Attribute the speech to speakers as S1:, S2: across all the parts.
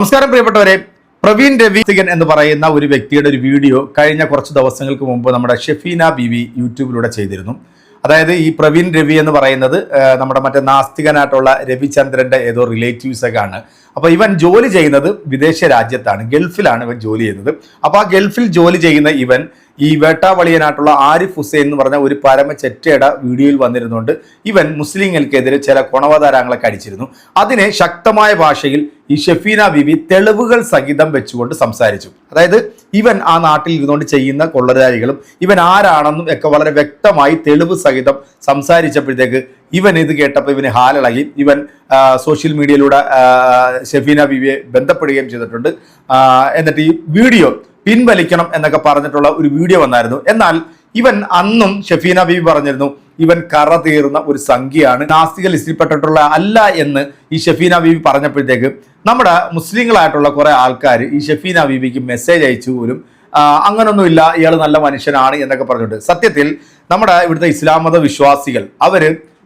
S1: നമസ്കാരം പ്രിയപ്പെട്ടവരെ. പ്രവീൺ രവിസികൻ എന്ന് പറയുന്ന ഒരു വ്യക്തിയുടെ ഒരു വീഡിയോ കഴിഞ്ഞ കുറച്ച് ദിവസങ്ങൾക്ക് മുമ്പ് നമ്മുടെ ഷെഫീന ബിവി യൂട്യൂബിലൂടെ ചെയ്തിരുന്നു. അതായത് ഈ പ്രവീൺ രവി എന്ന് പറയുന്നത് നമ്മുടെ മറ്റേ നാസ്തികനായിട്ടുള്ള രവിചന്ദ്രന്റെ ഏതോ റിലേറ്റീവ്സ് ഒക്കെ ആണ് അപ്പൊ ഇവൻ ജോലി ചെയ്യുന്നത് വിദേശ രാജ്യത്താണ് ഗൾഫിലാണ് ഇവൻ ജോലി ചെയ്യുന്നത്. അപ്പൊ ആ ഗൾഫിൽ ജോലി ചെയ്യുന്ന ഇവൻ ഈ വേട്ടാവളിയനായിട്ടുള്ള ആരിഫ് ഹുസൈൻ എന്ന് പറഞ്ഞ ഒരു പരമ ചെറ്റയുടെ വീഡിയോയിൽ വന്നിരുന്നുകൊണ്ട് ഇവൻ മുസ്ലിങ്ങൾക്കെതിരെ ചില കുണവതാരങ്ങളൊക്കെ അടിച്ചിരുന്നു അതിനെ ശക്തമായ ഭാഷയിൽ ഈ ഷെഫീന ബിബി തെളിവുകൾ സഹിതം വെച്ചുകൊണ്ട് സംസാരിച്ചു. അതായത് ഇവൻ ആ നാട്ടിൽ ഇരുന്നുകൊണ്ട് ചെയ്യുന്ന കൊള്ളരാരികളും ഇവൻ ആരാണെന്നും ഒക്കെ വളരെ വ്യക്തമായി തെളിവ് സഹിതം സംസാരിച്ചപ്പോഴത്തേക്ക് ഇവൻ ഇത് കേട്ടപ്പോൾ ഇവന് ഹാലിളകി ഇവൻ സോഷ്യൽ മീഡിയയിലൂടെ ഷെഫീന ബിവിയെ ബന്ധപ്പെടുകയും ചെയ്തിട്ടുണ്ട്. എന്നിട്ട് ഈ വീഡിയോ പിൻവലിക്കണം എന്നൊക്കെ പറഞ്ഞിട്ടുള്ള ഒരു വീഡിയോ വന്നായിരുന്നു. എന്നാൽ ഇവൻ അന്നും ഷെഫീന ബീബി പറഞ്ഞിരുന്നു ഇവൻ കറ തീർന്ന ഒരു സംഖ്യയാണ്. നാസ്തിക ലിസ്റ്റിൽപ്പെട്ടിട്ടുള്ള അല്ല എന്ന് ഈ ഷെഫീന ബീബി പറഞ്ഞപ്പോഴത്തേക്ക് നമ്മുടെ മുസ്ലിങ്ങളായിട്ടുള്ള കുറെ ആൾക്കാർ ഈ ഷെഫീന ബീബിക്ക് മെസ്സേജ് അയച്ചു പോലും അങ്ങനൊന്നുമില്ല ഇയാൾ നല്ല മനുഷ്യനാണ് എന്നൊക്കെ പറഞ്ഞിട്ടുണ്ട്. സത്യത്തിൽ നമ്മുടെ ഇവിടുത്തെ ഇസ്ലാം മത വിശ്വാസികൾ അവർ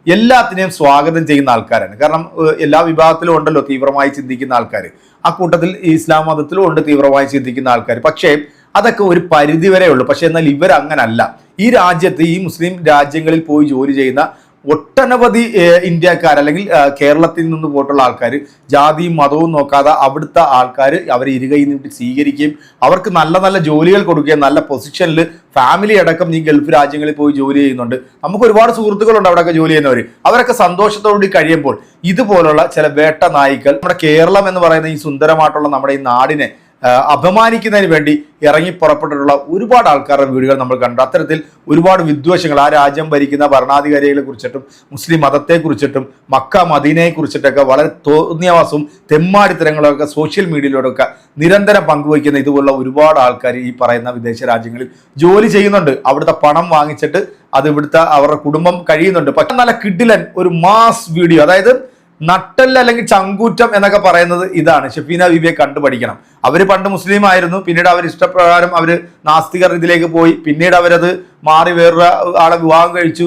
S1: എല്ലാത്തിനെയും സ്വാഗതം ചെയ്യുന്ന ആൾക്കാരാണ്. കാരണം എല്ലാ വിഭാഗത്തിലും ഉണ്ടല്ലോ തീവ്രമായി ചിന്തിക്കുന്ന ആൾക്കാർ ആ കൂട്ടത്തിൽ ഇസ്ലാം മതത്തിലും ഉണ്ട് തീവ്രമായി ചിന്തിക്കുന്ന ആൾക്കാർ പക്ഷേ അതൊക്കെ ഒരു പരിധി വരെ ഉള്ളൂ. പക്ഷെ എന്നാൽ ഇവർ അങ്ങനല്ല ഈ രാജ്യത്ത് ഈ മുസ്ലിം രാജ്യങ്ങളിൽ പോയി ജോലി ചെയ്യുന്ന ഒട്ടനവധി ഇന്ത്യക്കാർ അല്ലെങ്കിൽ കേരളത്തിൽ നിന്ന് പോയിട്ടുള്ള ആൾക്കാർ ജാതിയും മതവും നോക്കാതെ അവിടുത്തെ ആൾക്കാർ അവരെ ഇരുകയിൽ നിന്ന് സ്വീകരിക്കുകയും അവർക്ക് നല്ല നല്ല ജോലികൾ കൊടുക്കുകയും നല്ല പൊസിഷനിൽ ഫാമിലി അടക്കം ഈ ഗൾഫ് രാജ്യങ്ങളിൽ പോയി ജോലി ചെയ്യുന്നുണ്ട്. നമുക്ക് ഒരുപാട് സുഹൃത്തുക്കളുണ്ട് അവിടെയൊക്കെ ജോലി ചെയ്യുന്നവർ അവരൊക്കെ സന്തോഷത്തോടുകൂടി കഴിയുമ്പോൾ ഇതുപോലുള്ള ചില വേട്ട നായ്ക്കൾ നമ്മുടെ കേരളം എന്ന് പറയുന്ന ഈ സുന്ദരമായിട്ടുള്ള നമ്മുടെ ഈ നാടിനെ അപമാനിക്കുന്നതിന് വേണ്ടി ഇറങ്ങി പുറപ്പെട്ടിട്ടുള്ള ഒരുപാട് ആൾക്കാരുടെ വീടുകൾ നമ്മൾ കണ്ടു. അത്തരത്തിൽ ഒരുപാട് വിദ്വേഷങ്ങൾ ആ രാജ്യം ഭരിക്കുന്ന ഭരണാധികാരികളെ കുറിച്ചിട്ടും മുസ്ലിം മതത്തെ കുറിച്ചിട്ടും മക്ക മദീനയെ കുറിച്ചിട്ടൊക്കെ വളരെ തോന്നിയവാസവും തെമ്മാടിത്തരങ്ങളൊക്കെ സോഷ്യൽ മീഡിയയിലൂടെയൊക്കെ നിരന്തരം പങ്കുവയ്ക്കുന്ന ഇതുപോലുള്ള ഒരുപാട് ആൾക്കാർ ഈ പറയുന്ന വിദേശ രാജ്യങ്ങളിൽ ജോലി ചെയ്യുന്നുണ്ട്. അവിടുത്തെ പണം വാങ്ങിച്ചിട്ട് അത് ഇവിടുത്തെ അവരുടെ കുടുംബം കഴിയുന്നുണ്ട്. പക്ഷെ നല്ല കിഡിലൻ ഒരു മാസ് വീഡിയോ അതായത് നട്ടൽ അല്ലെങ്കിൽ ചങ്കൂറ്റം എന്നൊക്കെ പറയുന്നത് ഇതാണ്. ഷെഫീന ബീബിയെ കണ്ടു പഠിക്കണം. അവർ പണ്ട് മുസ്ലിം ആയിരുന്നു. പിന്നീട് അവർ ഇഷ്ടപ്രകാരം അവർ നാസ്തികർ ഇതിലേക്ക് പോയി. പിന്നീട് അവരത് മാറി വേറൊരു ആളെ വിവാഹം കഴിച്ചു.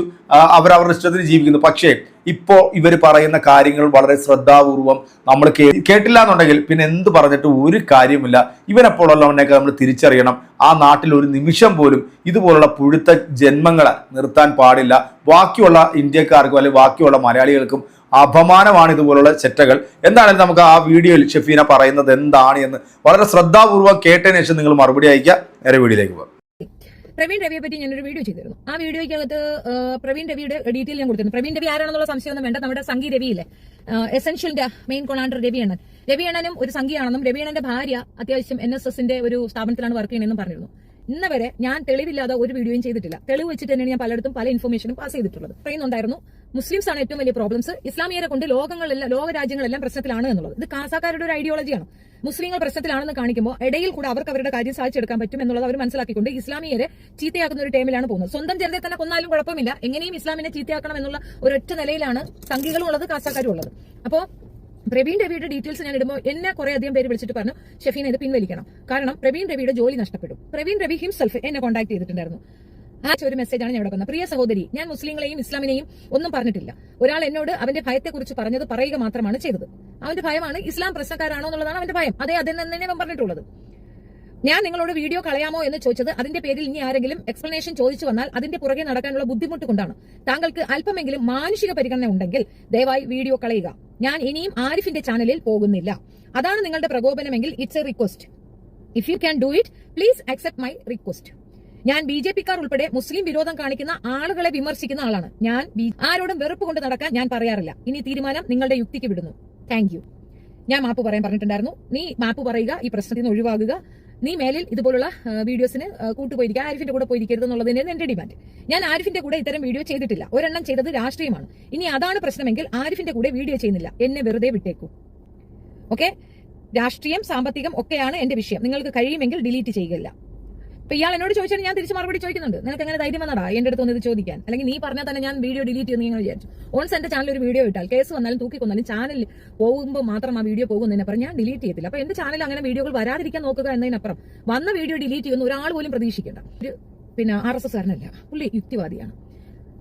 S1: അവർ അവരുടെ ഇഷ്ടത്തിന് ജീവിക്കുന്നു. പക്ഷേ ഇപ്പോൾ ഇവർ പറയുന്ന കാര്യങ്ങൾ വളരെ ശ്രദ്ധാപൂർവം നമ്മൾ കേട്ടില്ല എന്നുണ്ടെങ്കിൽ പിന്നെ എന്ത് പറഞ്ഞിട്ട് ഒരു കാര്യമില്ല ഇവനെപ്പോഴുള്ളവനെയൊക്കെ നമ്മൾ തിരിച്ചറിയണം. ആ നാട്ടിൽ ഒരു നിമിഷം പോലും ഇതുപോലുള്ള പുഴുത്ത ജന്മങ്ങളെ നിർത്താൻ പാടില്ല. ബാക്കിയുള്ള ഇന്ത്യക്കാർക്കും അല്ലെങ്കിൽ ബാക്കിയുള്ള മലയാളികൾക്കും അപമാനമാണ് ഇതുപോലുള്ള ചെറ്റകൾ. എന്താണെങ്കിലും നമുക്ക് ആ വീഡിയോയിൽ ഷെഫീന പറയുന്നത് എന്താണ് എന്ന് വളരെ ശ്രദ്ധാപൂർവം കേട്ടതിന് ശേഷം നിങ്ങൾ മറുപടി അയക്കുക നേരെ വീഡിയോയിലേക്ക് പോകാം.
S2: പ്രവീൺ രവിയെ പറ്റി ഞാനൊരു വീഡിയോ ചെയ്തിരുന്നു. ആ വീഡിയോയ്ക്കകത്ത് പ്രവീൺ രവിയുടെ ഡീറ്റെയിൽ ഞാൻ കൊടുത്തിരുന്നു. പ്രവീൺ രവി ആരാണെന്നുള്ള സംശയമൊന്നും വേണ്ട. നമ്മുടെ സംഗി രവിയില്ലേ? എസെൻഷ്യലിന്റെ മെയിൻ കൊണാണ്ടർ രവിയണ്ണൻ. രവിയണ്ണനും ഒരു സംഖ്യയാണെന്നും രവിയണ്ണന്റെ ഭാര്യ അത്യാവശ്യം എൻ എസ് എസിന്റെ ഒരു സ്ഥാപനത്തിലാണ് വർക്ക് ചെയ്യണമെന്നും പറഞ്ഞിരുന്നു. ഇന്നവരെ ഞാൻ തെളിവില്ലാതെ ഒരു വീഡിയോയും ചെയ്തിട്ടില്ല. തെളിവ് വെച്ചിട്ട് തന്നെയാണ് ഞാൻ പലയിടത്തും പല ഇൻഫർമേഷനും പാസ് ചെയ്തിട്ടുള്ളത്. പറയുന്നുണ്ടായിരുന്നു മുസ്ലിംസ് ആണ് ഏറ്റവും വലിയ പ്രോബ്ലംസ് ഇസ്ലാമിയരെ കൊണ്ട് ലോകങ്ങളെല്ലാം ലോക രാജ്യങ്ങളെല്ലാം പ്രശ്നത്തിലാണ് എന്നുള്ളത്. ഇത് കാസാക്കാരുടെ ഒരു ഐഡിയോളജിയാണ് മുസ്ലിങ്ങൾ പ്രശ്നത്തിലാണെന്ന് കാണിക്കുമ്പോൾ ഇടയിൽ കൂടെ അവർക്ക് അവരുടെ കാര്യം സാധിച്ചെടുക്കാൻ പറ്റും എന്നുള്ളത് അവർ മനസ്സിലാക്കിക്കൊണ്ട് ഇസ്ലാമിയരെ ചീത്തയാക്കുന്ന ഒരു ടൈമിലാണ് പോകുന്നത്. സ്വന്തം ജനതയെ തന്നെ കൊന്നാലും കുഴപ്പമില്ല. എങ്ങനെയും ഇസ്ലാമിനെ ചീത്തയാക്കണം എന്നുള്ള ഒരൊറ്റ നിലയിലാണ് സംഘികളും ഉള്ളത് കാസാക്കാരും ഉള്ളത്. അപ്പോൾ പ്രവീൺ രവിയുടെ ഡീറ്റെയിൽസ് ഞാൻ ഇടുമ്പോൾ എന്നെ കുറെ അധികം പേര് വിളിച്ചിട്ട് പറഞ്ഞു ഷെഫീനെ ഇത് പിൻവലിക്കണം. കാരണം പ്രവീൺ രവിയുടെ ജോലി നഷ്ടപ്പെടും. പ്രവീൺ രവി ഹിംസെൽഫ് എന്നെ കോൺടാക്ട് ചെയ്തിട്ടുണ്ടായിരുന്നു. ആ ഒരു മെസ്സേജാണ് ഞാൻ ഇവിടെ പ്രിയ സഹോദരി ഞാൻ മുസ്ലിങ്ങളെയും ഇസ്ലാമിനെയും ഒന്നും പറഞ്ഞിട്ടില്ല. ഒരാൾ എന്നോട് അവന്റെ ഭയത്തെക്കുറിച്ച് പറഞ്ഞത് പറയുക മാത്രമാണ് ചെയ്തത്. അവന്റെ ഭയമാണ് ഇസ്ലാം പ്രശ്നക്കാരാണോ എന്നുള്ളതാണ് അവന്റെ ഭയം. അതെ നിന്ന് തന്നെ പറഞ്ഞിട്ടുള്ളത്. ഞാൻ നിങ്ങളോട് വീഡിയോ കളയാമോ എന്ന് ചോദിച്ചത് അതിന്റെ പേരിൽ ഇനി ആരെങ്കിലും എക്സ്പ്ലനേഷൻ ചോദിച്ചു വന്നാൽ അതിന്റെ പുറകെ നടക്കാനുള്ള ബുദ്ധിമുട്ട് കൊണ്ടാണ്. താങ്കൾക്ക് അല്പമെങ്കിലും മാനുഷിക പരിഗണന ഉണ്ടെങ്കിൽ ദയവായി വീഡിയോ കളയുക. ഞാൻ ഇനിയും ആരിഫിന്റെ ചാനലിൽ പോകുന്നില്ല. അതാണ് നിങ്ങളുടെ പ്രകോപനമെങ്കിൽ it's a request if you can do it please accept my request ഞാൻ ബി ജെ പിക്കാർ ഉൾപ്പെടെ മുസ്ലിം വിരോധം കാണിക്കുന്ന ആളുകളെ വിമർശിക്കുന്ന ആളാണ്. ഞാൻ ആരോടും വെറുപ്പ് കൊണ്ട് നടക്കാൻ ഞാൻ പറയാറില്ല. ഇനി തീരുമാനം നിങ്ങളുടെ യുക്തിക്ക് വിടുന്നു. താങ്ക് യു ഞാൻ മാപ്പ് പറയാൻ പറഞ്ഞിട്ടുണ്ടായിരുന്നു. നീ മാപ്പ് പറയുക ഈ പ്രശ്നത്തിൽ നിന്ന് ഒഴിവാകുക. നീ മേലിൽ ഇതുപോലുള്ള വീഡിയോസിന് കൂട്ടുപോയിരിക്കുക ആരിഫിന്റെ കൂടെ പോയിരിക്കരുത് എന്നുള്ളത് തന്നെയാണ് എന്റെ ഡിമാൻഡ്. ഞാൻ ആരിഫിന്റെ കൂടെ ഇത്തരം വീഡിയോ ചെയ്തിട്ടില്ല. ഒരെണ്ണം ചെയ്തത് രാഷ്ട്രീയമാണ്. ഇനി അതാണ് പ്രശ്നമെങ്കിൽ ആരിഫിന്റെ കൂടെ വീഡിയോ ചെയ്യുന്നില്ല. എന്നെ വെറുതെ വിട്ടേക്കൂ. ഓക്കെ രാഷ്ട്രീയം സാമ്പത്തികം ഒക്കെയാണ് എന്റെ വിഷയം. നിങ്ങൾക്ക് കഴിയുമെങ്കിൽ ഡിലീറ്റ് ചെയ്യുകയില്ല. ഇപ്പൊ ഇയാൾ എന്നോട് ചോദിച്ചാൽ ഞാൻ തിരിച്ച് മറുപടി ചോദിക്കുന്നുണ്ട്. നിനക്ക് എങ്ങനെ ധൈര്യം വന്നടാ? എന്റെ അടുത്ത് വന്നത് ചോദിക്കാൻ. അല്ലെങ്കിൽ നീ പറഞ്ഞാൽ തന്നെ ഞാൻ വീഡിയോ ഡിലീറ്റ് ചെയ്യുന്ന നിങ്ങൾ വിചാരിച്ചു. ഓൺസ് എന്റെ ചാനൽ ഒരു വീഡിയോ ഇട്ടാൽ കേസ് വന്നാലും തൂക്കി കൊന്നാലും ചാനലിൽ പോകുമ്പോൾ മാത്രം ആ വീഡിയോ പോകുന്നതിനപ്പുറം ഞാൻ ഡിലീറ്റ് ചെയ്യത്തില്ല. അപ്പൊ എന്റെ ചാനൽ അങ്ങനെ വീഡിയോകൾ വരാതിരിക്കാൻ നോക്കുക എന്നതിനപ്പുറം വന്ന വീഡിയോ ഡിലീറ്റ് ചെയ്യുന്ന ഒരാൾ പോലും പ്രതീക്ഷിക്കേണ്ട. ഒരു പിന്നെ ആർ എസ് എസ് കാരനല്ല. പുള്ളി യുക്തിവാദിയാണ്.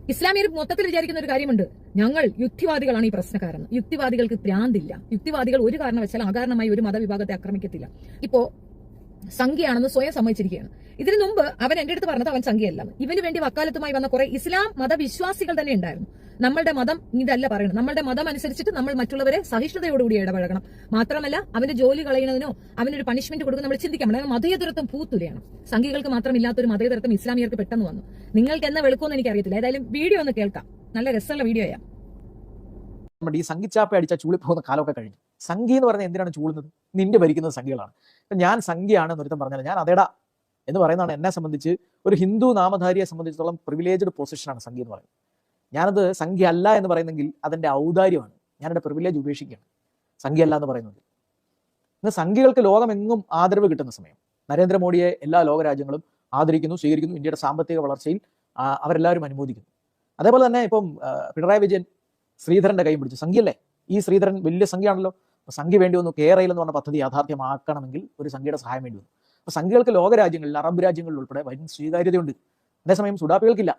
S2: ഇസ്ലാമിയർ മൊത്തത്തിൽ വിചാരിക്കുന്ന ഒരു കാര്യമുണ്ട്. ഞങ്ങൾ യുക്തിവാദികളാണ് ഈ പ്രശ്നക്കാരെന്ന്. യുക്തിവാദികൾക്ക് ഭ്രാന്തില്ല. യുക്തിവാദികൾ ഒരു കാരണവശാലും അകാരണമായി ഒരു മതവിഭാഗത്തെ ആക്രമിക്കത്തില്ല. ഇപ്പോ സംഖ്യയാണെന്ന് സ്വയം സമ്മതിച്ചിരിക്കുകയാണ്. ഇതിനു മുമ്പ് അവൻ എന്റെ അടുത്ത് പറഞ്ഞത് അവൻ സംഖ്യയല്ല. ഇവന് വേണ്ടി വക്കാലത്തുമായി വന്ന കുറെ ഇസ്ലാം മതവിശ്വാസികൾ തന്നെ ഉണ്ടായിരുന്നു. നമ്മളുടെ മതം ഇതല്ല പറയുന്നത് നമ്മളുടെ മതം അനുസരിച്ചിട്ട് നമ്മൾ മറ്റുള്ളവരെ സഹിഷ്ണുതയോടുകൂടി ഇടപഴകണം. മാത്രമല്ല അവന്റെ ജോലി കളയുന്നതിനോ അവനൊരു പണിഷ്മെന്റ് കൊടുക്കുന്ന നമ്മൾ ചിന്തിക്കാം. മതേതരത്വം പൂത്തുലയാണ്. സംഘികൾക്ക് മാത്രമില്ലാത്തൊരു മതേതരത്വം ഇസ്ലാമിയർക്ക് പെട്ടെന്ന് വന്നു. നിങ്ങൾക്ക് എന്നാ വെളുക്കുമെന്ന് എനിക്ക് അറിയത്തില്ല ഏതായാലും വീഡിയോ ഒന്ന് കേൾക്കാം. നല്ല രസമുള്ള വീഡിയോയാ.
S3: നമ്മുടെ ഈ സംഘിച്ചാപ്പ അടിച്ച ചൂളിപ്പോകുന്ന കാലമൊക്കെ കഴിഞ്ഞു. സംഘി എന്ന് പറഞ്ഞാൽ എന്തിനാണ് ചൂളുന്നത് നിന്റെ ഭരിക്കുന്നത് സംഖ്യകളാണ്. ഞാൻ സംഖ്യയാണ് എന്നൊരുത്തം പറഞ്ഞാൽ ഞാൻ അതേടാ എന്ന് പറയുന്നതാണ് എന്നെ സംബന്ധിച്ച് ഒരു ഹിന്ദു നാമധാരിയെ സംബന്ധിച്ചിടത്തോളം പ്രിവിലേജ്ഡ് പൊസിഷനാണ് സംഖ്യ എന്ന് പറയുന്നത്. ഞാനത് സംഖ്യ അല്ല എന്ന് പറയുന്നെങ്കിൽ അതിന്റെ ഔദാര്യമാണ്. ഞാനെന്റെ പ്രിവിലേജ് ഉപേക്ഷിക്കുകയാണ്. സംഖ്യ അല്ല എന്ന് പറയുന്നത്. ഇന്ന് സംഖ്യകൾക്ക് ലോകമെങ്ങും ആദരവ് കിട്ടുന്ന സമയം. നരേന്ദ്രമോദിയെ എല്ലാ ലോകരാജ്യങ്ങളും ആദരിക്കുന്നു സ്വീകരിക്കുന്നു. ഇന്ത്യയുടെ സാമ്പത്തിക വളർച്ചയിൽ അവരെല്ലാവരും അനുമോദിക്കുന്നു. അതേപോലെ തന്നെ ഇപ്പം പിണറായി വിജയൻ ശ്രീധരന്റെ കൈ പിടിച്ചു. സംഖ്യല്ലേ ഈ ശ്രീധരൻ വലിയ സംഖ്യയാണല്ലോ. സംഖ്യ വേണ്ടി വന്നു കേരയിൽ എന്ന് പറഞ്ഞ പദ്ധതി യാഥാർത്ഥ്യമാക്കണമെങ്കിൽ ഒരു സംഖ്യയുടെ സഹായം വേണ്ടി വന്നു. അപ്പൊ സംഖ്യകൾക്ക് ലോകരാജ്യങ്ങളിൽ അറബ് രാജ്യങ്ങളിൽ ഉൾപ്പെടെ വൻ സ്വീകാര്യതയുണ്ട്. അതേസമയം സുഡാപ്പികൾക്കില്ല.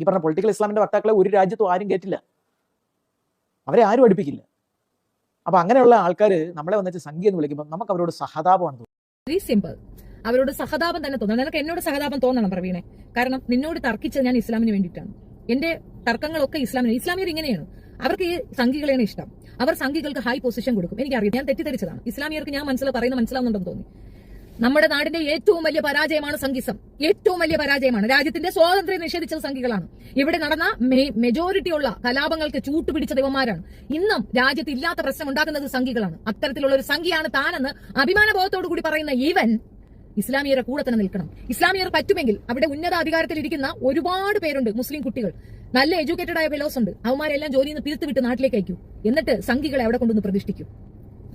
S3: ഈ പറഞ്ഞ പൊളിറ്റിക്കൽ ഇസ്ലാമിന്റെ വക്താക്കളെ ഒരു രാജ്യത്തും ആരും കേട്ടില്ല അവരെ ആരും അടുപ്പിക്കില്ല. അപ്പൊ അങ്ങനെയുള്ള ആൾക്കാർ നമ്മളെ വന്നിട്ട് സംഖ്യ എന്ന് വിളിക്കുമ്പോൾ നമുക്ക് അവരോട് സഹതാപമാണ്
S2: സിമ്പിൾ അവരോട് സഹതാപം തന്നെ തോന്നണം. നിനക്ക് എന്നോട് സഹതാപം തോന്നണം പ്രവീണെ. കാരണം നിന്നോട് തർക്കിച്ചത് ഞാൻ ഇസ്ലാമിന് വേണ്ടിയിട്ടാണ്. എന്റെ തർക്കങ്ങളൊക്കെ ഇസ്ലാമിന്. ഇസ്ലാമിയർ ഇങ്ങനെയാണ്. അവർക്ക് ഈ സംഘികളെയാണ് ഇഷ്ടം. അവർ സംഘികൾക്ക് ഹൈ പൊസിഷൻ കൊടുക്കും. എനിക്കറിയാം. ഞാൻ തെറ്റിദ്ധരിച്ചതാണ്. ഇസ്ലാമിയർക്ക് ഞാൻ മനസ്സിൽ പറയുന്ന മനസ്സിലാവുന്നുണ്ടെന്ന് തോന്നി. നമ്മുടെ നാടിന്റെ ഏറ്റവും വലിയ പരാജയമാണ് സംഘിസം. ഏറ്റവും വലിയ പരാജയമാണ്. രാജ്യത്തിന്റെ സ്വാതന്ത്ര്യം നിഷേധിച്ചത് സംഘികളാണ്. ഇവിടെ നടന്ന മെജോറിറ്റി ഉള്ള കലാപങ്ങൾക്ക് ചൂട്ടുപിടിച്ച ദൈവമാരാണ് ഇന്നും രാജ്യത്ത് ഇല്ലാത്ത പ്രശ്നം ഉണ്ടാക്കുന്നത് സംഘികളാണ്. അത്തരത്തിലുള്ള ഒരു സംഘിയാണ് താനെന്ന് അഭിമാനബോധത്തോടു കൂടി പറയുന്ന ഈവൻ ഇസ്ലാമിയരെ കൂടെ തന്നെ നിൽക്കണം. ഇസ്ലാമിയർ പറ്റുമെങ്കിൽ അവിടെ ഉന്നത അധികാരത്തിൽ ഇരിക്കുന്ന ഒരുപാട് പേരുണ്ട്. മുസ്ലിം കുട്ടികൾ. നല്ല എഡ്യൂക്കേറ്റഡ് ആയ ഫെലോസ് ഉണ്ട്. അവന്മാരെല്ലാം ജോലിയിൽ നിന്ന് പിരിത്ത് വിട്ട് നാട്ടിലേക്ക് അയക്കൂ. എന്നിട്ട് സംഘികളെ അവിടെ കൊണ്ടുവന്ന് പ്രതിഷ്ഠിക്കും.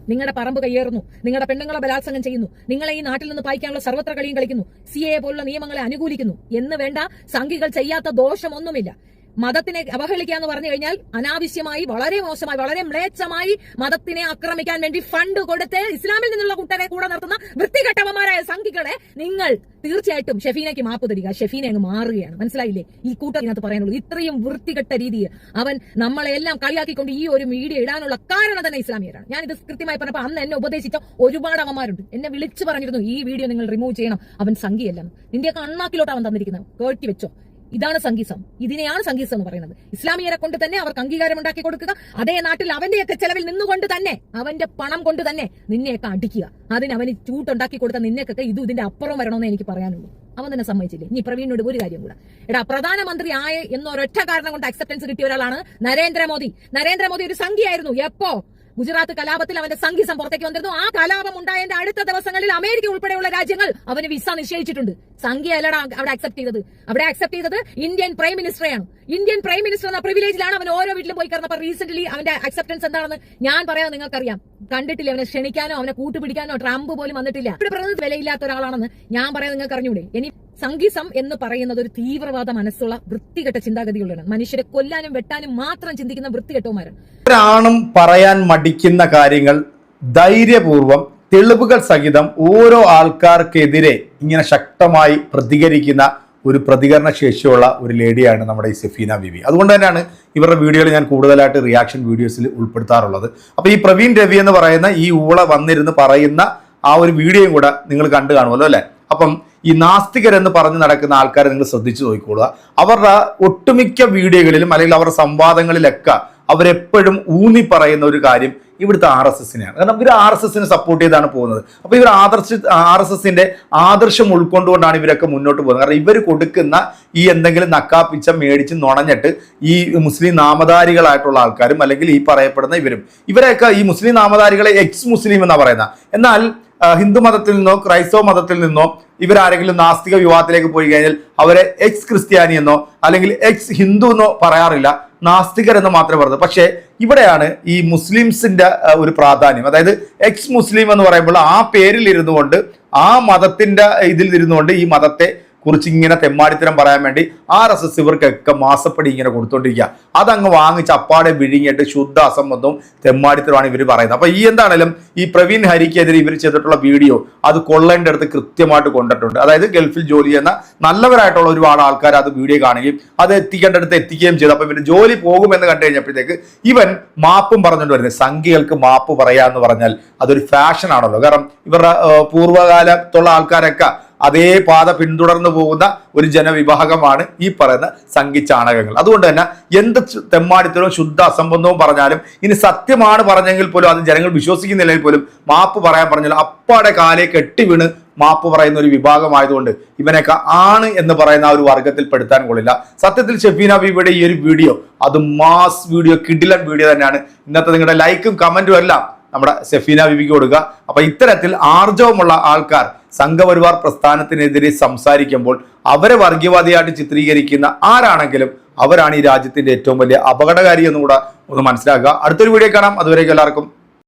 S2: നിങ്ങളുടെ പറമ്പ് കയ്യേറുന്നു. നിങ്ങളുടെ പെണ്ണുങ്ങളെ ബലാത്സംഗം ചെയ്യുന്നു. നിങ്ങളെ ഈ നാട്ടിൽ നിന്ന് പായിക്കാനുള്ള സർവത്ര കളിയും കളിക്കുന്നു. സി എ പോലുള്ള നിയമങ്ങളെ അനുകൂലിക്കുന്നു. എന്ന് വേണ്ട സംഘികൾ ചെയ്യാത്ത ദോഷമൊന്നുമില്ല. മതത്തിനെ അവഹേളിക്കുക എന്ന് പറഞ്ഞു കഴിഞ്ഞാൽ അനാവശ്യമായി വളരെ മോശമായി വളരെ മ്ലേച്ഛമായി മതത്തിനെ ആക്രമിക്കാൻ വേണ്ടി ഫണ്ട് കൊടുത്ത് ഇസ്ലാമിൽ നിന്നുള്ള കുട്ടനെ കൂടെ നടത്തുന്ന വൃത്തികെട്ടവന്മാരായ സംഘികളെ നിങ്ങൾ തീർച്ചയായിട്ടും ഷെഫീനയ്ക്ക് മാപ്പ് തരിക. ഷെഫീനെ അങ്ങ് മാറുകയാണ്. മനസ്സിലായില്ലേ? ഈ കൂട്ടത്തിനകത്ത് പറയാനുള്ളത് ഇത്രയും വൃത്തികെട്ട രീതിയിൽ അവൻ നമ്മളെ എല്ലാം കളിയാക്കിക്കൊണ്ട് ഈ ഒരു മീഡിയ ഇടാനുള്ള കാരണം തന്നെ ഇസ്ലാമിയരാണ്. ഞാൻ ഇത് കൃത്യമായി പറഞ്ഞപ്പോൾ അന്ന് എന്നെ ഉപദേശിച്ച ഒരുപാട് അവന്മാരുണ്ട്. എന്നെ വിളിച്ചു പറഞ്ഞിരുന്നു ഈ വീഡിയോ നിങ്ങൾ റിമൂവ് ചെയ്യണം. അവൻ സംഘിയല്ലെന്ന് നിന്റെയൊക്കെ അണ്ണാക്കിലോട്ട് അവൻ തന്നിരിക്കുന്നത്. കേട്ടി വെച്ചോ. ഇതാണ് സംഗീസം ഇതിനെയാണ് സംഗീസം എന്ന് പറയുന്നത്. ഇസ്ലാമിയരെ കൊണ്ട് തന്നെ അവർക്ക് അംഗീകാരം ഉണ്ടാക്കി കൊടുക്കുക. അതേ നാട്ടിൽ അവന്റെയൊക്കെ ചെലവിൽ നിന്നുകൊണ്ട് തന്നെ അവന്റെ പണം കൊണ്ട് തന്നെ നിന്നെയൊക്കെ അടിക്കുക. അതിന് അവന് ചൂട്ടുണ്ടാക്കി കൊടുത്ത നിന്നെയൊക്കെ ഇത് ഇതിന്റെ അപ്പുറം വരണമെന്ന് എനിക്ക് പറയാനുള്ളൂ. അവൻ തന്നെ സമ്മതിച്ചില്ലേ? ഇനി പ്രവീണിനോട് ഒരു കാര്യം കൂടെ. എടാ പ്രധാനമന്ത്രി ആയ എന്നൊരൊറ്റ കാരണം കൊണ്ട് അക്സെപ്റ്റൻസ് കിട്ടിയ ഒരാളാണ് നരേന്ദ്രമോദി. നരേന്ദ്രമോദി ഒരു സംഖ്യയായിരുന്നു എപ്പോ? ഗുജറാത്ത് കലാപത്തിൽ അവന്റെ സംഘീസം പുറത്തേക്ക് വന്നിരുന്നു. ആ കലാപം ഉണ്ടായതിന്റെ അടുത്ത ദിവസങ്ങളിൽ അമേരിക്ക ഉൾപ്പെടെയുള്ള രാജ്യങ്ങൾ അവന് വിസ നിശ്ചയിച്ചിട്ടുണ്ട്. സംഖ്യ അല്ലടാ അവിടെ അക്സെപ്റ്റ് ചെയ്തത്. അവിടെ അക്സെപ്റ്റ് ചെയ്തത് ഇന്ത്യൻ പ്രൈം മിനിസ്റ്ററെയാണ് ഇന്ത്യൻ പ്രൈം മിനിസ്റ്റർ എന്ന പ്രിവിലേജിലാണ് അവൻ ഓരോ വീട്ടിലും പോയി കയറുന്നത് അപ്പൊ റീസെന്റ് അവന്റെ അക്സെപ്റ്റൻസ് എന്താണെന്ന് ഞാൻ പറയാം നിങ്ങൾക്കറിയാം. കണ്ടിട്ടില്ല അവനെ ക്ഷണിക്കാനോ അവനെ കൂട്ടുപിടിക്കാനോ ട്രംപ് പോലും വന്നിട്ടില്ല. ഇവിടെ പറയുന്നത് വിലയില്ലാത്ത ഒരാളാണെന്ന് ഞാൻ പറയാം നിങ്ങൾക്ക് അറിഞ്ഞൂടെ ഇനി സംഗീസം എന്ന് പറയുന്നത് ഒരു തീവ്രവാദ മനസ്സുള്ള വൃത്തികെട്ട ചിന്താഗതിയുള്ളവരാണ്. മനുഷ്യരെ കൊല്ലാനും വെട്ടാനും മാത്രം ചിന്തിക്കുന്ന വൃത്തികെട്ടവുമാരാണ്
S1: ഒരാണും പറയാൻ മടിക്കുന്ന കാര്യങ്ങൾ ധൈര്യപൂർവം തെളിവുകൾ സഹിതം ഓരോ ആൾക്കാർക്കെതിരെ ഇങ്ങനെ ശക്തമായി പ്രതികരിക്കുന്ന ഒരു പ്രതികരണ ശേഷിയുള്ള ഒരു ലേഡിയാണ് നമ്മുടെ ഈ സെഫീന ബിബി അതുകൊണ്ട് തന്നെയാണ് ഇവരുടെ വീഡിയോയിൽ ഞാൻ കൂടുതലായിട്ട് റിയാക്ഷൻ വീഡിയോസിൽ ഉൾപ്പെടുത്താറുള്ളത്. അപ്പോൾ ഈ പ്രവീൺ രവി എന്ന് പറയുന്ന ഈ ഊള വന്നിരുന്ന് പറയുന്ന ആ ഒരു വീഡിയോയും കൂടെ നിങ്ങൾ കണ്ടു കാണുമല്ലോ അല്ലേ? അപ്പം ഈ നാസ്തികർ എന്ന് പറഞ്ഞ് നടക്കുന്ന ആൾക്കാരെ നിങ്ങൾ ശ്രദ്ധിച്ചു നോക്കിക്കൊള്ളുക അവരുടെ ഒട്ടുമിക്ക വീഡിയോകളിലും അല്ലെങ്കിൽ അവരുടെ സംവാദങ്ങളിലൊക്കെ അവരെപ്പോഴും ഊന്നി പറയുന്ന ഒരു കാര്യം ഇവിടുത്തെ ആർ എസ് എസിനെയാണ്. കാരണം ഇവർ ആർ എസ് എസിനെ സപ്പോർട്ട് ചെയ്താണ് പോകുന്നത്. അപ്പോൾ ഇവർ ആദർശ ആർ എസ് എസിന്റെ ആദർശം ഉൾക്കൊണ്ടുകൊണ്ടാണ് ഇവരൊക്കെ മുന്നോട്ട് പോകുന്നത്. കാരണം ഇവർ കൊടുക്കുന്ന ഈ എന്തെങ്കിലും നക്കാപ്പിച്ച മേടിച്ച് നുണഞ്ഞിട്ട് ഈ മുസ്ലിം നാമധാരികളായിട്ടുള്ള ആൾക്കാരും അല്ലെങ്കിൽ ഈ പറയപ്പെടുന്ന ഇവരും. ഇവരെയൊക്കെ ഈ മുസ്ലിം നാമധാരികളെ എക്സ് മുസ്ലിം എന്നാണ് പറയുന്നത്. എന്നാൽ ഹിന്ദു മതത്തിൽ നിന്നോ ക്രൈസ്തവ മതത്തിൽ നിന്നോ ഇവരാരെങ്കിലും നാസ്തിക വിവാഹത്തിലേക്ക് പോയി കഴിഞ്ഞാൽ അവരെ എക്സ് ക്രിസ്ത്യാനി എന്നോ അല്ലെങ്കിൽ എക്സ് ഹിന്ദു എന്നോ പറയാറില്ല. നാസ്തികർ എന്ന് മാത്രമേ പറയുന്നത്. പക്ഷേ ഇവിടെയാണ് ഈ മുസ്ലിംസിന്റെ ഒരു പ്രാധാന്യം. അതായത് എക്സ് മുസ്ലിം എന്ന് പറയുമ്പോൾ ആ പേരിൽ ഇരുന്നുകൊണ്ട് ആ മതത്തിന്റെ ഇതിൽ ഇരുന്നുകൊണ്ട് ഈ മതത്തെ കുറിച്ച് ഇങ്ങനെ തെമ്മാടിത്തരം പറയാൻ വേണ്ടി ആർ എസ് എസ് ഇവർക്കൊക്കെ മാസപ്പടി ഇങ്ങനെ കൊടുത്തോണ്ടിരിക്കുക അതങ്ങ് വാങ്ങിച്ച് അപ്പാടെ വിഴുങ്ങിയിട്ട് ശുദ്ധ അസംബന്ധവും തെമ്മാടിത്തരമാണ് ഇവർ പറയുന്നത്. അപ്പൊ ഈ എന്താണേലും ഈ പ്രവീൺ ഹരിക്കെതിരെ ഇവർ ചെയ്തിട്ടുള്ള വീഡിയോ അത് കൊള്ളേണ്ട അടുത്ത് കൃത്യമായിട്ട് കൊണ്ടിട്ടുണ്ട്. അതായത് ഗൾഫിൽ ജോലി ചെയ്യുന്ന നല്ലവരായിട്ടുള്ള ഒരുപാട് ആൾക്കാർ അത് വീഡിയോ കാണുകയും അത് എത്തിക്കേണ്ടടുത്ത് എത്തിക്കുകയും ചെയ്തു. അപ്പൊ ഇവർ ജോലി പോകുമെന്ന് കണ്ടു കഴിഞ്ഞപ്പോഴത്തേക്ക് ഇവൻ മാപ്പും പറഞ്ഞുകൊണ്ട് വരുന്നത് സംഖ്യകൾക്ക് മാപ്പ് പറയാന്ന് പറഞ്ഞാൽ അതൊരു ഫാഷൻ ആണല്ലോ. കാരണം ഇവരുടെ പൂർവകാലത്തുള്ള ആൾക്കാരൊക്കെ അതേ പാത പിന്തുടർന്നു പോകുന്ന ഒരു ജനവിഭാഗമാണ് ഈ പറയുന്ന സംഘി ചാണകങ്ങൾ. അതുകൊണ്ട് തന്നെ എന്ത് തെമ്മാടിത്തരവും ശുദ്ധ അസംബന്ധവും പറഞ്ഞാലും ഇനി സത്യമാണ് പറഞ്ഞെങ്കിൽ പോലും അത് ജനങ്ങൾ വിശ്വസിക്കുന്നില്ലെങ്കിൽ പോലും മാപ്പ് പറയാൻ പറഞ്ഞാൽ അപ്പാടെ കാലേ കെട്ടി വീണ് മാപ്പ് പറയുന്ന ഒരു വിഭാഗമായതുകൊണ്ട് ഇവനൊക്കെ ആണ് എന്ന് പറയുന്ന ആ ഒരു വർഗത്തിൽ പെടുത്താൻ കൊള്ളില്ല. സത്യത്തിൽ ഷെഫീന ബീബിയുടെ ഈ ഒരു വീഡിയോ അത് മാസ് വീഡിയോ കിഡിലൻ വീഡിയോ തന്നെയാണ്. ഇന്നത്തെ നിങ്ങളുടെ ലൈക്കും കമന്റും എല്ലാം നമ്മുടെ സെഫീന ബിബിക്ക് കൊടുക്കുക. അപ്പൊ ഇത്തരത്തിൽ ആർജവമുള്ള ആൾക്കാർ സംഘപരിവാർ പ്രസ്ഥാനത്തിനെതിരെ സംസാരിക്കുമ്പോൾ അവരെ വർഗീയവാദിയായിട്ട് ചിത്രീകരിക്കുന്ന ആരാണെങ്കിലും അവരാണ് ഈ രാജ്യത്തിന്റെ ഏറ്റവും വലിയ അപകടകാരി എന്നുകൂടെ ഒന്ന് മനസ്സിലാക്കുക. അടുത്തൊരു വീഡിയോ കാണാം. അതുവരേക്കും എല്ലാവർക്കും